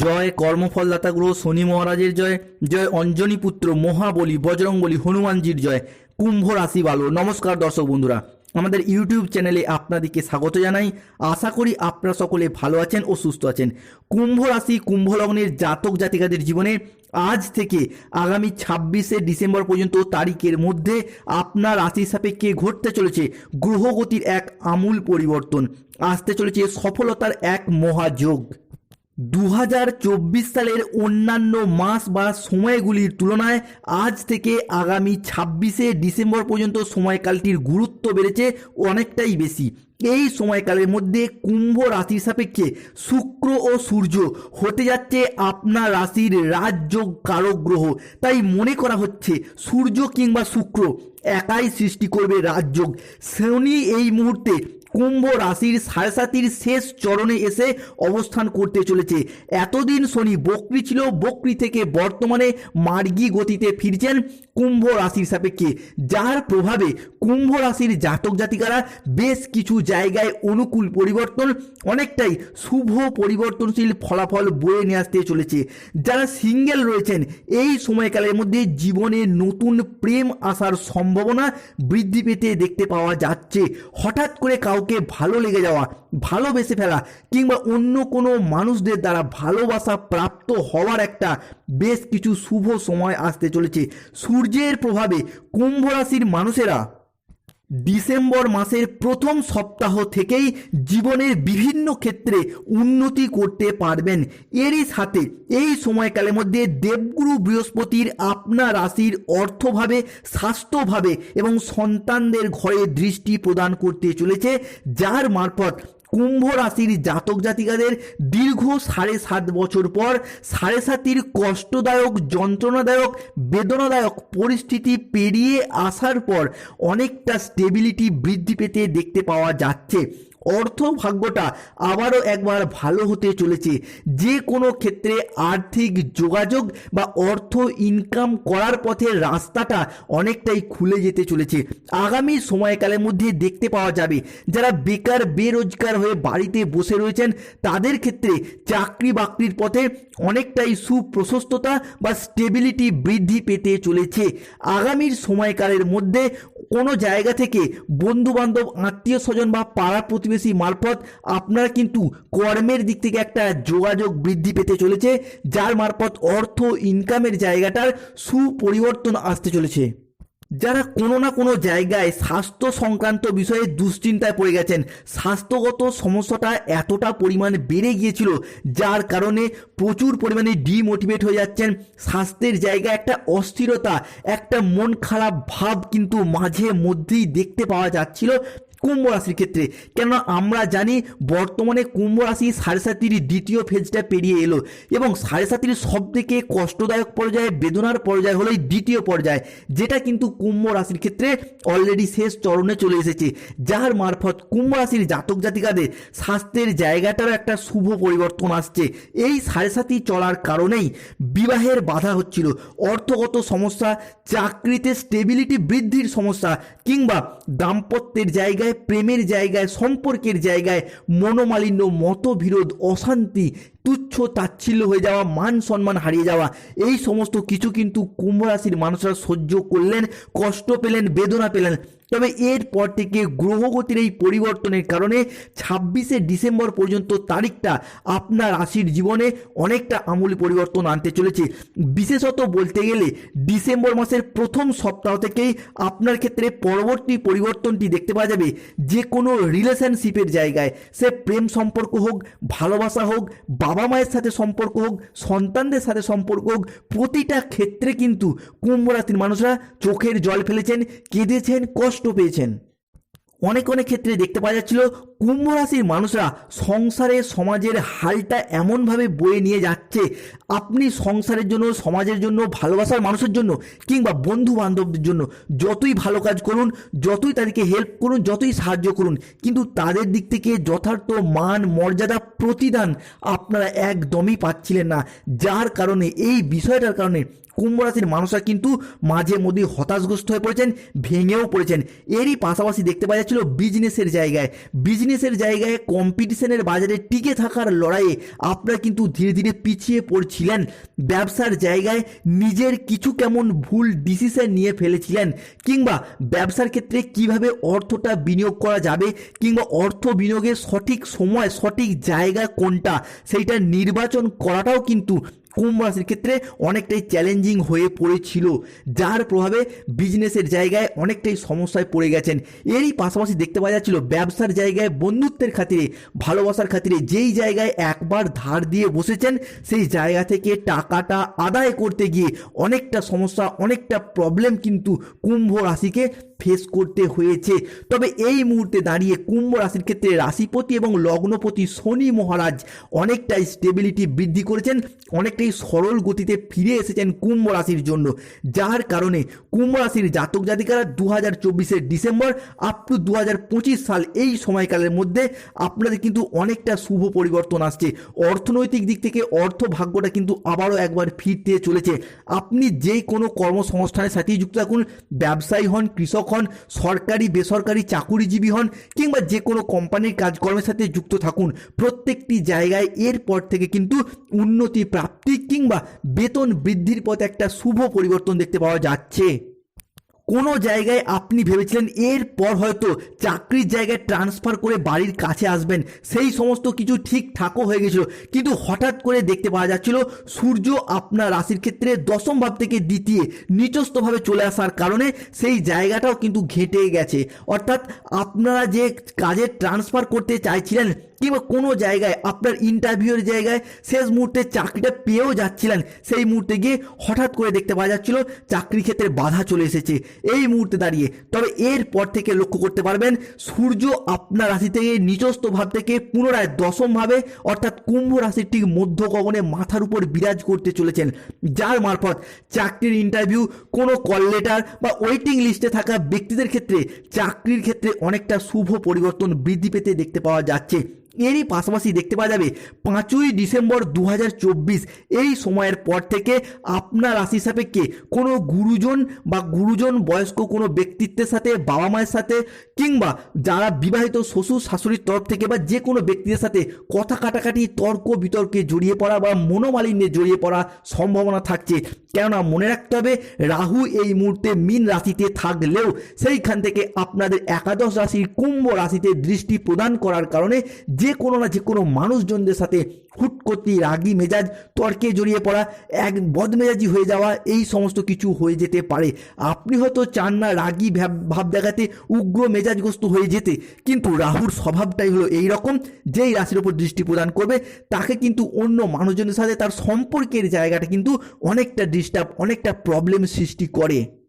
জয় কর্মফলদাতা গ্রহ শনি মহারাজের জয় জয় অঞ্জনী পুত্র মহাবলী বজরঙ্গলী হনুমানজির জয়, কুম্ভ রাশি ভালো নমস্কার দর্শক বন্ধুরা, আমাদের ইউটিউব চ্যানেলে আপনাদেরকে স্বাগত জানাই। আশা করি আপনারা সকলে ভালো আছেন ও সুস্থ আছেন। কুম্ভ রাশি, কুম্ভ লগ্নের জাতক জাতিকাদের জীবনে আজ থেকে আগামী ছাব্বিশে ডিসেম্বর পর্যন্ত তারিখের মধ্যে আপনার রাশি সাপেক্ষে ঘটতে চলেছে গ্রহগতির এক আমূল পরিবর্তন। আসতে চলেছে সফলতার এক মহাযোগ। দু হাজার চব্বিশ সালের অন্যান্য মাস বা সময়গুলির তুলনায় আজ থেকে আগামী ছাব্বিশে ডিসেম্বর পর্যন্ত সময়কালটির গুরুত্ব বেড়েছে অনেকটাই বেশি। এই সময়কালের মধ্যে কুম্ভ রাশির সাপেক্ষে শুক্র ও সূর্য হতে যাচ্ছে আপনার রাশির রাজযোগ কারক গ্রহ। তাই মনে করা হচ্ছে সূর্য কিংবা শুক্র একাই সৃষ্টি করবে রাজযোগ। শনি এই মুহূর্তে কুম্ভ রাশির সাড়ে সাতির শেষ চরণে এসে অবস্থান করতে চলেছে। এতদিন শনি বকরি ছিল, বকরি থেকে বর্তমানে মার্গী গতিতে ফিরছেন কুম্ভ রাশির সাপেক্ষে, যার প্রভাবে কুম্ভ রাশির জাতক জাতিকারা বেশ কিছু জায়গায় অনুকূল পরিবর্তন, অনেকটাই শুভ পরিবর্তনশীল ফলাফল বয়ে নিয়ে আসতে চলেছে। যারা সিঙ্গেল রয়েছেন, এই সময়কালের মধ্যে জীবনে নতুন প্রেম আসার সম্ভাবনা বৃদ্ধি পেতে দেখতে পাওয়া যাচ্ছে। হঠাৎ করে কাউকে ভালো লেগে যাওয়া, ভালোবেসে ফেলা, কিংবা অন্য কোনো মানুষদের দ্বারা ভালোবাসা প্রাপ্ত হওয়ার একটা বেশ কিছু শুভ সময় আসতে চলেছে। সূর্যের প্রভাবে কুম্ভ রাশির মানুষেরা ডিসেম্বর মাসের প্রথম সপ্তাহ থেকেই জীবনের বিভিন্ন ক্ষেত্রে উন্নতি করতে পারবেন। এরই সাথে এই সময়কালের মধ্যে দেবগুরু বৃহস্পতির আপনার রাশির অর্থভাবে, স্বাস্থ্যভাবে এবং সন্তানদের ঘরে দৃষ্টি প্রদান করতে চলেছে, যার মারফত কুম্ভ রাশির জাতক জাতিকাদের দীর্ঘ সাড়ে সাত বছর পর সাড়ে সাতির কষ্টদায়ক, যন্ত্রণাদায়ক, বেদনাদায়ক পরিস্থিতি পেরিয়ে আসার পর অনেকটা স্টেবিলিটি বৃদ্ধি পেতে দেখতে পাওয়া যাচ্ছে। অর্থ ভাগ্যটা আবারও একবার ভালো হতে চলেছে। যে কোনো ক্ষেত্রে আর্থিক যোগাযোগ বা অর্থ ইনকাম করার পথে রাস্তাটা অনেকটাই খুলে যেতে চলেছে। আগামী সময়কালের মধ্যে দেখতে পাওয়া যাবে, যারা বেকার, বেরোজগার হয়ে বাড়িতে বসে রয়েছেন, তাদের ক্ষেত্রে চাকরি বাকরির পথে অনেকটাই সুপ্রশস্ততা বা স্টেবিলিটি বৃদ্ধি পেতে চলেছে। আগামীর সময়কালের মধ্যে কোনো জায়গা থেকে বন্ধুবান্ধব আত্মীয় স্বজন বা পাড়া প্রতিবেশী মারফত আপনারা কিন্তু কর্মের দিক থেকে একটা যোগাযোগ বৃদ্ধি পেতে চলেছে, যার মারফত অর্থ ইনকামের জায়গাটার সুপরিবর্তন আসতে চলেছে। যারা কোনো না কোনো জায়গায় স্বাস্থ্য সংক্রান্ত বিষয়ে দুশ্চিন্তায় পড়ে গেছেন, স্বাস্থ্যগত সমস্যাটা এতটা পরিমাণ বেড়ে গিয়েছিল, যার কারণে প্রচুর পরিমাণে ডিমোটিভেট হয়ে যাচ্ছেন। স্বাস্থ্যের জায়গায় একটা অস্থিরতা, একটা মন খারাপ ভাব কিন্তু মাঝে মধ্যেই দেখতে পাওয়া যাচ্ছিল। কুম্ভ রাশির ক্ষেত্রে। কেননা আমরা জানি বর্তমানে কুম্ভ রাশি সাড়ে সাতির দ্বিতীয় ফেজটা পেরিয়ে এলো এবং সাড়ে সাতির সব থেকে কষ্টদায়ক পর্যায়ে, বেদনার পর্যায় হলো এই দ্বিতীয় পর্যায়, যেটা কিন্তু কুম্ভ রাশির ক্ষেত্রে অলরেডি শেষ চরণে চলে এসেছে, যার মারফত কুম্ভ রাশির জাতক জাতিকাদের স্বাস্থ্যের জায়গাটারও একটা শুভ পরিবর্তন আসছে। এই সাড়ে সাতি চলার কারণেই বিবাহের বাধা হচ্ছিল, অর্থগত সমস্যা, চাকরিতে স্টেবিলিটি বৃদ্ধির সমস্যা কিংবা দাম্পত্যের জায়গায় প্রেমের জায়গায় সম্পর্কের জায়গায় মনোমালিন্য মতবিরোধ অশান্তি তুচ্ছ তাচ্ছিল্য হয়ে যাওয়া, মান সম্মান হারিয়ে যাওয়া, এই সমস্ত কিছু কিন্তু কুম্ভ রাশির মানুষরা সহ্য করলেন, কষ্ট পেলেন, বেদনা পেলেন। তবে এরপর থেকে গ্রহগতির এই পরিবর্তনের কারণে ছাব্বিশে ডিসেম্বর পর্যন্ত তারিখটা আপনার রাশির জীবনে অনেকটা আমূল পরিবর্তন আনতে চলেছে। বিশেষত বলতে গেলে ডিসেম্বর মাসের প্রথম সপ্তাহ থেকেই আপনার ক্ষেত্রে পরবর্তী পরিবর্তনটি দেখতে পাওয়া যাবে। যে কোনো রিলেশনশিপের জায়গায় সে প্রেম সম্পর্ক হোক, ভালোবাসা হোক বাবা মায়ের সাথে সম্পর্ক হোক, সন্তানদের সাথে সম্পর্ক হোক, প্রতিটা ক্ষেত্রে কিন্তু কুম্ভ রাশির মানুষরা চোখের জল ফেলেছেন, কেঁদেছেন, কষ্ট পেয়েছেন। অনেক অনেক ক্ষেত্রে দেখতে পাওয়া যাচ্ছিল কুম্ভ রাশির মানুষরা সংসারে সমাজের হালটা এমনভাবে বয়ে নিয়ে যাচ্ছে, আপনি সংসারের জন্য, সমাজের জন্য, ভালোবাসার মানুষের জন্য কিংবা বন্ধু বান্ধবদের জন্য যতই ভালো কাজ করুন, যতই তাদেরকে হেল্প করুন, যতই সাহায্য করুন, কিন্তু তাদের দিক থেকে যথার্থ মান, মর্যাদা, প্রতিদান আপনারা একদমই পাচ্ছিলেন না। যার কারণে, এই বিষয়টার কারণে কুম্ভ রাশির মানুষরা কিন্তু মাঝে মধ্যে হতাশগ্রস্ত হয়ে পড়েছেন, ভেঙেও পড়েছেন। এরই পাশাপাশি দেখতে পাওয়া যাচ্ছিল বিজনেসের জায়গায়। বিজনেস বিজনেসের জায়গায় কম্পিটিশনের বাজারে টিকে থাকার লড়াইয়ে আপনারা কিন্তু ধীরে ধীরে পিছিয়ে পড়ছিলেন। ব্যবসার জায়গায় নিজের কিছু কেমন ভুল ডিসিশন নিয়ে ফেলেছিলেন কিংবা ব্যবসার ক্ষেত্রে কীভাবে অর্থটা বিনিয়োগ করা যাবে কিংবা অর্থ বিনিয়োগের সঠিক সময়, সঠিক জায়গা কোনটা, সেইটা নির্বাচন করাটাও কিন্তু কুম্ভ রাশির ক্ষেত্রে অনেকটাই চ্যালেঞ্জিং হয়ে পড়েছিল, যার প্রভাবে বিজনেসের জায়গায় অনেকটাই সমস্যায় পড়ে গেছেন। এরই পাশাপাশি দেখতে পাওয়া যাচ্ছিল, ব্যবসার জায়গায় বন্ধুত্বের খাতিরে, ভালোবাসার খাতিরে যেই জায়গায় একবার ধার দিয়ে বসেছেন, সেই জায়গা থেকে টাকাটা আদায় করতে গিয়ে অনেকটা সমস্যা, অনেকটা প্রবলেম কিন্তু কুম্ভ রাশিকে ফেস করতে হয়েছে। তবে এই মুহূর্তে দাঁড়িয়ে কুম্ভ রাশির ক্ষেত্রে রাশিপতি এবং লগ্নপতি শনি মহারাজ অনেকটাই স্টেবিলিটি বৃদ্ধি করেছেন, অনেকটাই সরল গতিতে ফিরে এসেছেন কুম্ভ রাশির জন্য। যার কারণে কুম্ভ রাশির জাতক জাতিকারা দু হাজার ডিসেম্বর আপ টু দু হাজার পঁচিশ সাল এই সময়কালের মধ্যে আপনাদের কিন্তু অনেকটা শুভ পরিবর্তন আসছে। অর্থনৈতিক দিক থেকে অর্থ ভাগ্যটা কিন্তু আবারও একবার ফিরতে চলেছে। আপনি যে কোনো কর্মসংস্থানের সাথেই যুক্ত থাকুন, ব্যবসায়ী হন, কৃষক হন সরকারি, বেসরকারি চাকুরিজীবী হন কিংবা যে কোনো কোম্পানির কাজকর্মের সাথে যুক্ত থাকুন, প্রত্যেকটি জায়গায় এরপর থেকে কিন্তু উন্নতি প্রাপ্তি কিংবা বেতন বৃদ্ধির পথে একটা শুভ পরিবর্তন দেখতে পাওয়া যাচ্ছে। কোনো জায়গায় আপনি ভেবেছিলেন এরপর হয়তো চাকরির জায়গায় ট্রান্সফার করে বাড়ির কাছে আসবেন, সেই সমস্ত কিছু ঠিকঠাকও হয়ে গেছিল। কিন্তু হঠাৎ করে দেখতে পাওয়া যাচ্ছিল সূর্য আপনার রাশির ক্ষেত্রে দশম ভাব থেকে দ্বিতীয় নিচস্থভাবে চলে আসার কারণে সেই জায়গাটাও কিন্তু ঘেটে গেছে। অর্থাৎ আপনারা যে কাজে ট্রান্সফার করতে চাইছিলেন কিংবা কোনো জায়গায় আপনার ইন্টারভিউয়ের জায়গায় শেষ মুহূর্তে চাকরিটা পেয়েও যাচ্ছিলেন, সেই মুহূর্তে গিয়ে হঠাৎ করে দেখতে পাওয়া যাচ্ছিল চাকরি ক্ষেত্রে বাধা চলে এসেছে। এই মুহূর্তে দাঁড়িয়ে। তবে এরপর থেকে লক্ষ্য করতে পারবেন, সূর্য আপনার রাশি থেকে নিজস্ব ভাব থেকে পুনরায় দশম ভাবে, অর্থাৎ কুম্ভ রাশির ঠিক মধ্য মাথার উপর বিরাজ করতে চলেছেন। যার মারফত চাকরির ইন্টারভিউ কোনো কল লেটার বা ওয়েটিং লিস্টে থাকা ব্যক্তিদের ক্ষেত্রে চাকরির ক্ষেত্রে অনেকটা শুভ পরিবর্তন বৃদ্ধি পেতে দেখতে পাওয়া যাচ্ছে। এরই পাশাপাশি দেখতে পাওয়া যাবে পাঁচই ডিসেম্বর দু হাজার চব্বিশ। এই সময়ের পর থেকে আপনার রাশি সাপেক্ষে কোনো গুরুজন বা গুরুজন বয়স্ক কোনো ব্যক্তিত্বের সাথে, বাবা মায়ের সাথে কিংবা যারা বিবাহিত শ্বশুর শাশুড়ির তরফ থেকে বা যে কোনো ব্যক্তিদের সাথে কথা কাটাকাটি, তর্ক বিতর্কে জড়িয়ে পড়া বা মনোমালিন্যে জড়িয়ে পড়া সম্ভাবনা থাকছে। কেননা মনে রাখতে হবে, রাহু এই মুহূর্তে মিন রাশিতে থাকলেও সেইখান থেকে আপনাদের একাদশ রাশির কুম্ভ রাশিতে দৃষ্টি প্রদান করার কারণে যে কোনো না যে কোনো মানুষজনদের সাথে হুট করতেই রাগি মেজাজ, তর্কে জড়িয়ে পড়া, এক বদমেজাজি হয়ে যাওয়া, এই সমস্ত কিছু হয়ে যেতে পারে। আপনি হয়তো চান না রাগি ভাব দেখাতে, উগ্র মেজাজগ্রস্ত হয়ে যেতে, কিন্তু রাহুর স্বভাবটাই হলো এই রকম যেই রাশির ওপর দৃষ্টি প্রদান করবে, তাকে কিন্তু অন্য মানুষজনের সাথে তার সম্পর্কের জায়গাটা কিন্তু অনেকটা ডিস্টার্ব অনেকটা প্রবলেম সৃষ্টি করে।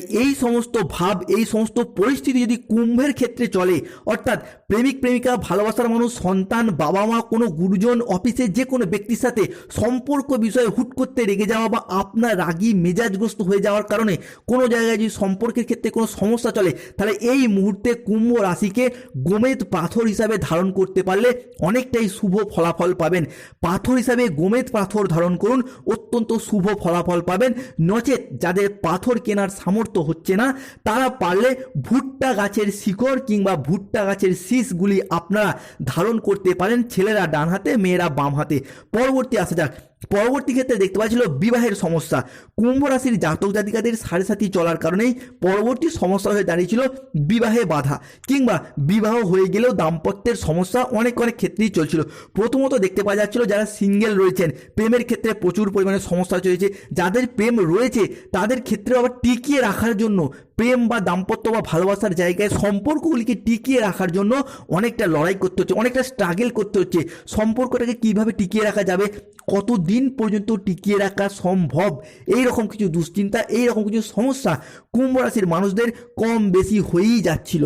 এই সমস্ত ভাব, এই সমস্ত পরিস্থিতি যদি কুম্ভের ক্ষেত্রে চলে, অর্থাৎ প্রেমিক, প্রেমিকা, ভালোবাসার মানুষ, সন্তান বাবা মা কোনো গুরুজন, অফিসে যে কোনো ব্যক্তির সাথে সম্পর্ক বিষয়ে হুট করতে রেগে যাওয়া বা আপনার রাগী মেজাজগ্রস্ত হয়ে যাওয়ার কারণে কোনো জায়গায় যদি সম্পর্কের ক্ষেত্রে কোনো সমস্যা চলে, তাহলে এই মুহূর্তে কুম্ভ রাশিকে গোমেদ পাথর হিসাবে ধারণ করতে পারলে অনেকটাই শুভ ফলাফল পাবেন। পাথর হিসাবে গোমেদ পাথর ধারণ করুন, অত্যন্ত শুভ ফলাফল পাবেন। নচেত যাদের পাথর কেনার সামর্থ্য হচ্ছে না, তারা পারলে ভুট্টা গাছের শিকড় কিংবা ভুট্টা গাছের শীষগুলি আপনারা ধারণ করতে পারেন ছেলেরা ডান হাতে মেয়েরা বাম হাতে পরবর্তী আসা যাক পরবর্তী ক্ষেত্রে দেখতে পাচ্ছিল বিবাহের সমস্যা। কুম্ভ রাশির জাতক জাতিকাদের সাড়ে সাথী চলার কারণেই পরবর্তী সমস্যা হয়ে দাঁড়িয়েছিল বিবাহে বাধা কিংবা বিবাহ হয়ে গেলেও দাম্পত্যের সমস্যা অনেক অনেক ক্ষেত্রেই চলছিল। প্রথমত দেখতে পাওয়া যাচ্ছিল যারা সিঙ্গেল রয়েছেন, প্রেমের ক্ষেত্রে প্রচুর পরিমাণে সমস্যা চলেছে। যাদের প্রেম রয়েছে, তাদের ক্ষেত্রে আবার টিকিয়ে রাখার জন্য প্রেম বা দাম্পত্য বা ভালোবাসার জায়গায় সম্পর্কগুলিকে টিকিয়ে রাখার জন্য অনেকটা লড়াই করতে হচ্ছে, অনেকটা স্ট্রাগেল করতে হচ্ছে। সম্পর্কটাকে কীভাবে টিকিয়ে রাখা যাবে? কত দিন পর্যন্ত টিকিয়ে রাখা সম্ভব? এই রকম কিছু দুশ্চিন্তা এই রকম কিছু সমস্যা কুম্ভ রাশির মানুষদের কম বেশি হয়েই যাচ্ছিল।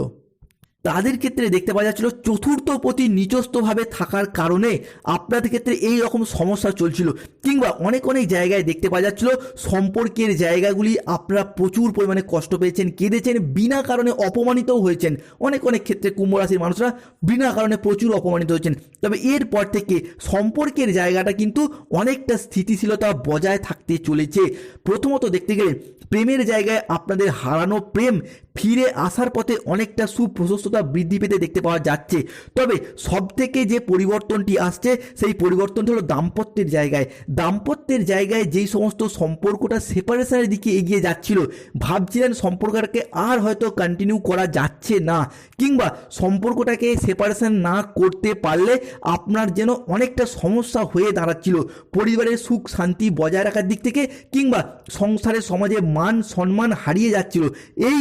তাদের ক্ষেত্রে দেখতে পাওয়া যাচ্ছিল চতুর্থ প্রতি নিচস্থভাবে থাকার কারণে আপনাদের ক্ষেত্রে এই রকম সমস্যা চলছিল। কিংবা অনেক অনেক জায়গায় দেখতে পাওয়া যাচ্ছিল সম্পর্কের জায়গাগুলি আপনারা প্রচুর পরিমাণে কষ্ট পেয়েছেন, কেঁদেছেন, বিনা কারণে অপমানিতও হয়েছেন। অনেক অনেক ক্ষেত্রে কুম্ভ রাশির মানুষরা বিনা কারণে প্রচুর অপমানিত হয়েছেন। তবে এরপর থেকে সম্পর্কের জায়গাটা কিন্তু অনেকটা স্থিতিশীলতা বজায় থাকতে চলেছে। প্রথমত দেখতে গেলে প্রেমের জায়গায় আপনাদের হারানো প্রেম ফিরে আসার পথে অনেকটা সুপ্রশস্ততা বৃদ্ধি পেতে দেখতে পাওয়া যাচ্ছে। তবে সব থেকে যে পরিবর্তনটি আসছে, সেই পরিবর্তনটি হলো দাম্পত্যের জায়গায়। দাম্পত্যের জায়গায় যেই সমস্ত সম্পর্কটা সেপারেশনের দিকে এগিয়ে যাচ্ছিল, ভাবছিলেন সম্পর্কটাকে আর হয়তো কন্টিনিউ করা যাচ্ছে না। কিংবা সম্পর্কটাকে সেপারেশন না করতে পারলে আপনার যেন অনেকটা সমস্যা হয়ে দাঁড়াচ্ছিল। পরিবারের সুখ, শান্তি বজায় রাখার দিক থেকে কিংবা সংসারের সমাজে মান সম্মান হারিয়ে যাচ্ছিল। এই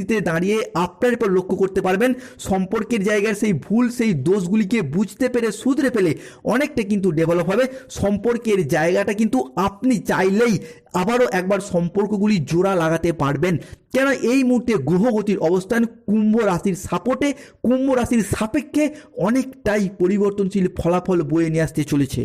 পরিস্থিতিতে দাঁড়িয়ে আপনার এরপর লক্ষ্য করতে পারবেন। সম্পর্কের জায়গার সেই ভুল, সেই দোষগুলিকে বুঝতে পেরে, শুধরে পেলে অনেকটা কিন্তু ডেভেলপ হবে। সম্পর্কের জায়গাটা কিন্তু আপনি চাইলেই আবারও একবার সম্পর্কগুলি জোড়া লাগাতে পারবেন। কেন এই মুহূর্তে গ্রহগতির অবস্থান কুম্ভ রাশির সাপোর্টে, কুম্ভ রাশির সাপেক্ষে অনেকটাই পরিবর্তনশীল ফলাফল বয়ে নিয়ে আসতে চলেছে।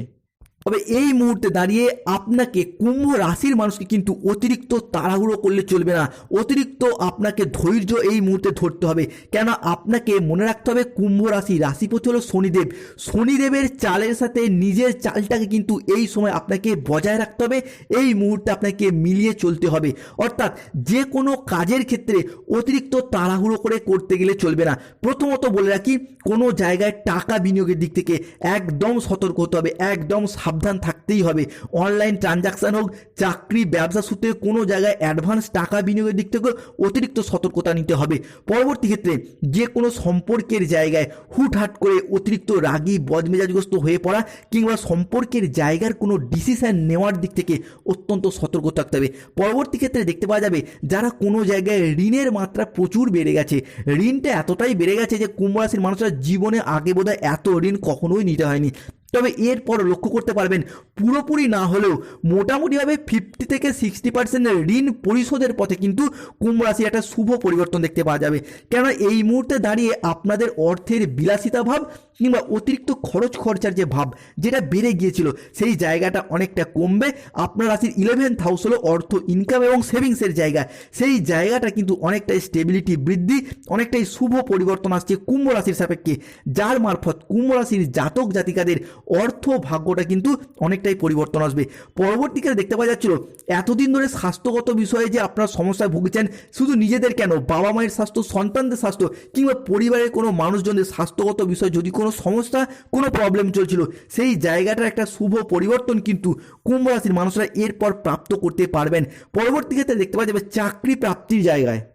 তবে এই মুহূর্তে দাঁড়িয়ে আপনাকে কুম্ভ রাশির মানুষকে কিন্তু অতিরিক্ত তাড়াহুড়ো করলে চলবে না। অতিরিক্ত আপনাকে ধৈর্য এই মুহূর্তে ধরতে হবে। কেন আপনাকে মনে রাখতে হবে কুম্ভ রাশি রাশিপতি হলো শনিদেব। শনিদেবের চালের সাথে নিজের চালটাকে কিন্তু এই সময় আপনাকে বজায় রাখতে হবে। এই মুহূর্তে আপনাকে মিলিয়ে চলতে হবে। অর্থাৎ যে কোনো কাজের ক্ষেত্রে অতিরিক্ত তাড়াহুড়ো করে করতে গেলে চলবে না। প্রথমত বলে রাখি, কোনো জায়গায় টাকা বিনিয়োগের দিক থেকে একদম সতর্ক হতে হবে, একদম থাকতেই হবে। অনলাইন ট্রানজাকশান হোক, চাকরি, ব্যবসা সূত্রে কোনো জায়গায় অ্যাডভান্স টাকা বিনিয়োগের দিক থেকে অতিরিক্ত সতর্কতা নিতে হবে। পরবর্তী ক্ষেত্রে যে কোনো সম্পর্কের জায়গায় হুটহাট করে অতিরিক্ত রাগী, বদমেজাজগ্রস্ত হয়ে পড়া কিংবা সম্পর্কের জায়গার কোনো ডিসিশন নেওয়ার দিক থেকে অত্যন্ত সতর্ক থাকতে হবে। পরবর্তী ক্ষেত্রে দেখতে পাওয়া যাবে, যারা কোনো জায়গায় ঋণের মাত্রা প্রচুর বেড়ে গেছে, ঋণটা এতটাই বেড়ে গেছে যে কুম্ভ রাশির মানুষরা জীবনে আগে বোধহয় এত ঋণ কখনোই নিতে হয়নি। তবে এরপর লক্ষ্য করতে পারবেন, পুরোপুরি না হলেও মোটামুটিভাবে ফিফটি থেকে সিক্সটি পার্সেন্ট ঋণ পরিশোধের পথে কিন্তু কুম্ভ রাশির একটা শুভ পরিবর্তন দেখতে পাওয়া যাবে। কেননা এই মুহূর্তে দাঁড়িয়ে আপনাদের অর্থের বিলাসিতা ভাব কিংবা অতিরিক্ত খরচ খরচার যে ভাব, যেটা বেড়ে গিয়েছিল, সেই জায়গাটা অনেকটা কমবে। আপনার রাশির ইলেভেন্থ হাউস হলো অর্থ ইনকাম এবং সেভিংসের জায়গা। সেই জায়গাটা কিন্তু অনেকটাই স্টেবিলিটি বৃদ্ধি, অনেকটাই শুভ পরিবর্তন আসছে কুম্ভ রাশির সাপেক্ষে। যার মারফত কুম্ভ রাশির জাতক জাতিকাদের অর্থ ভাগ্যটা কিন্তু অনেকটাই পরিবর্তন আসবে। পরবর্তীকালে দেখতে পাওয়া যাচ্ছিল, এতদিন ধরে স্বাস্থ্যগত বিষয়ে যে আপনার সমস্যায় ভুগছেন, শুধু নিজেদের কেন? বাবা মায়ের স্বাস্থ্য, সন্তানদের স্বাস্থ্য, কিংবা পরিবারের কোনো মানুষজনদের স্বাস্থ্যগত বিষয়ে যদি কোনো সমস্যা, কোনো প্রবলেম চলছিল, সেই জায়গাটার একটা শুভ পরিবর্তন কিন্তু কুম্ভ রাশির মানুষরা এরপর প্রাপ্ত করতে পারবেন। পরবর্তী ক্ষেত্রে দেখতে পাওয়া যাবে চাকরি প্রাপ্তির জায়গায়।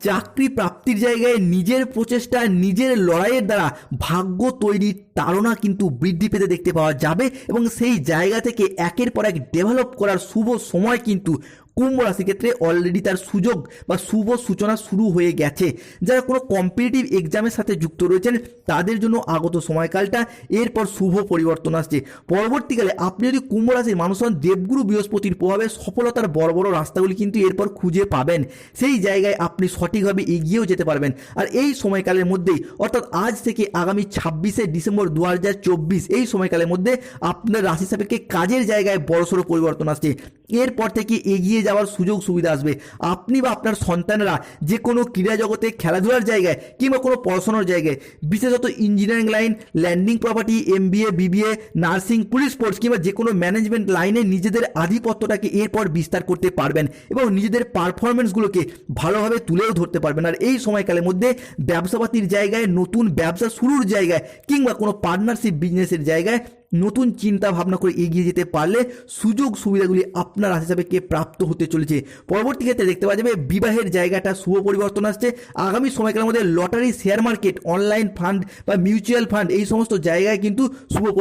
চাকরি প্রাপ্তির জায়গায় নিজের প্রচেষ্টা, নিজের লড়াইয়ের দ্বারা ভাগ্য তৈরির তাড়না কিন্তু বৃদ্ধি পেতে দেখতে পাওয়া যাবে এবং সেই জায়গা থেকে একের পর এক ডেভেলপ করার শুভ সময় কিন্তু কুম্ভ রাশির ক্ষেত্রে অলরেডি তার সুযোগ বা শুভ সূচনা শুরু হয়ে গেছে। যারা কোনো কম্পিটিটিভ এক্সামের সাথে যুক্ত রয়েছেন, তাদের জন্য আগত সময়কালটা, এরপর শুভ পরিবর্তন আসছে। পরবর্তীকালে আপনি যদি কুম্ভ রাশির মানুষ হন, দেবগুরু বৃহস্পতির প্রভাবে সফলতার বড় বড় রাস্তাগুলি কিন্তু এরপর খুঁজে পাবেন। সেই জায়গায় আপনি সঠিকভাবে এগিয়েও যেতে পারবেন। আর এই সময়কালের মধ্যেই, অর্থাৎ আজ থেকে আগামী ছাব্বিশে ডিসেম্বর দু হাজার চব্বিশ, এই সময়কালের মধ্যে আপনার রাশি সাপেক্ষে কাজের জায়গায় বড়সড় পরিবর্তন আসছে। এরপর থেকে এগিয়ে যাওয়ার সুযোগ সুবিধা আসবে। আপনি বা আপনার সন্তানরা যে কোনো ক্রীড়া জগতে খেলাধুলার জায়গায় কিংবা কোনো পড়াশোনার জায়গায়, বিশেষত engineering line landing property M BA BBA nursing police sports কিংবা যে কোনো ম্যানেজমেন্ট লাইনে নিজেদের আধিপত্যটাকে এরপর বিস্তার করতে পারবেন এবং নিজেদের পারফরমেন্সগুলোকে ভালোভাবে তুলেও ধরতে পারবেন। আর এই সময়কালের মধ্যে ব্যবসাপাতির জায়গায়, নতুন ব্যবসা শুরুর জায়গায় কিংবা কোনো পার্টনারশিপ বিজনেসের জায়গায় নতুন চিন্তা ভাবনা করে এগিয়ে যেতে পারলে সুযোগ সুবিধাগুলি আপনার হিসাবে কে প্রাপ্ত হতে চলেছে। পরবর্তী ক্ষেত্রে দেখতে পাওয়া যাবে বিবাহের জায়গাটা শুভ পরিবর্তন আসছে। আগামী সময়কালের মধ্যে lottery share market online fund বা মিউচুয়াল ফান্ড এই সমস্ত জায়গায় কিন্তু শুভ